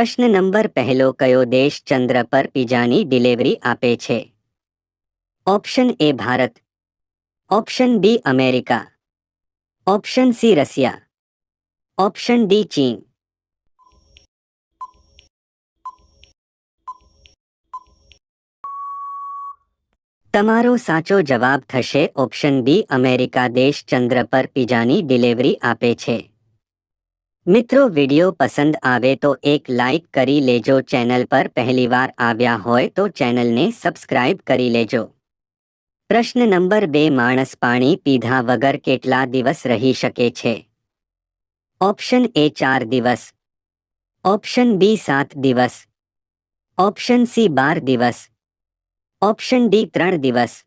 પ્રશ્ન નંબર પહેલો કયો દેશ ચંદ્ર પર પીઝાની ડિલિવરી આપે છે? Option A Bharat. Option B America. Option C Russia. Option D ચીન. તમારો સાચો જવાબ થશે ઓપ્શન બી અમેરિકા દેશ ચંદ્ર પર પીઝાની ડિલિવરી આપે છે. મિત્રો, વિડિયો પસંદ આવે તો એક લાઈક કરી લેજો. ચેનલ પર પહેલીવાર આવ્યા હોય તો ચેનલને સબસ્ક્રાઇબ કરી લેજો. પ્રશ્ન નંબર બે, માણસ પાણી પીધા વગર કેટલા દિવસ રહી શકે છે? ઓપ્શન એ ચાર દિવસ. ઓપ્શન બી સાત દિવસ. ઓપ્શન સી બાર દિવસ. ઓપ્શન ડી ત્રણ દિવસ.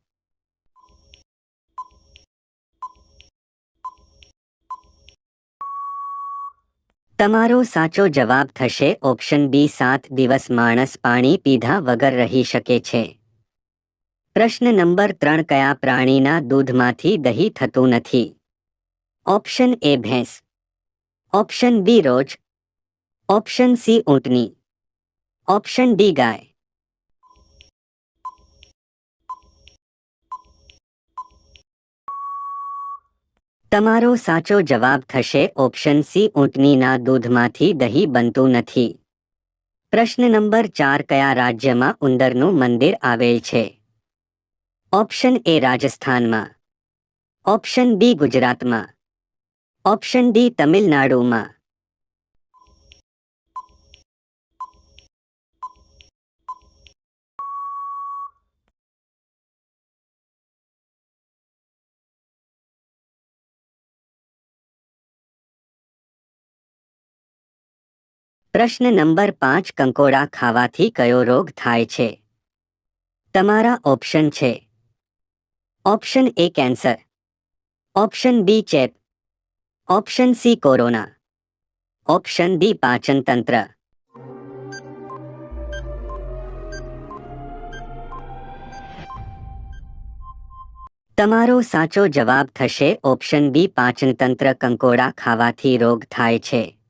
તમારો સાચો જવાબ થશે. ઓપ્શન બી, સાત દિવસ માણસ પાણી પીધા વગર રહી શકે છે. પ્રશ્ન નંબર ત્રણ, કયા પ્રાણીના દૂધમાંથી દહીં થતું નથી? ઓપ્શન એ, ભેંસ. ઓપ્શન બી, રોજ. ઓપ્શન સી, ઊંટની. ઓપ્શન ડી, ગાય. તમારો સાચો જવાબ થશે ઓપ્શન સી ઊંટનીના દૂધમાંથી દહીં બનતું નથી. પ્રશ્ન નંબર ચાર, કયા રાજ્યમાં ઉંદરનું મંદિર આવેલ છે? ઓપ્શન એ રાજસ્થાનમાં. ઓપ્શન બી ગુજરાતમાં. ઓપ્શન ડી તમિલનાડુમાં. પ્રશ્ન નંબર પાંચ કંકોડા ખાવાથી કયો રોગ થાય છે? તમારા ઓપ્શન છે. Option A cancer. Option B ચેપ. Option C corona. Option D પાચન તંત્ર. તમારો સાચો જવાબ થશે ઓપ્શન બી પાચનતંત્ર કંકોડા ખાવાથી રોગ થાય છે.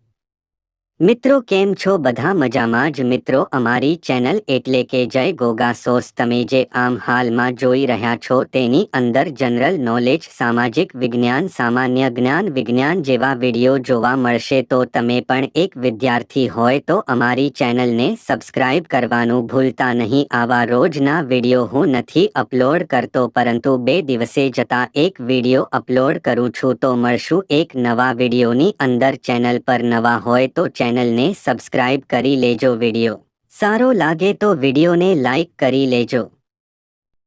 મિત્રો કેમ છો? બધા મજામાં જ. મિત્રો, અમારી ચેનલ એટલે કે જય ગોગા સોસ તમે જે આમ હાલમાં જોઈ રહ્યા છો તેની અંદર જનરલ નોલેજ, સામાજિક વિજ્ઞાન, સામાન્ય જ્ઞાન, વિજ્ઞાન જેવા વીડિયો જોવા મળશે. તો તમે પણ એક વિદ્યાર્થી હોય તો અમારી ચેનલને સબસ્ક્રાઇબ કરવાનું ભૂલતા નહીં. આવા રોજના વીડિયો હું નથી અપલોડ કરતો, પરંતુ બે દિવસે જતા એક વીડિયો અપલોડ કરું છું. તો મળશું એક નવા વિડીયોની અંદર. ચેનલ પર નવા હોય તો ચેનલ ચેનલને સબસ્ક્રાઇબ કરી લેજો વીડિયો. સારો લાગે તો વિડીયોને લાઇક કરી લેજો.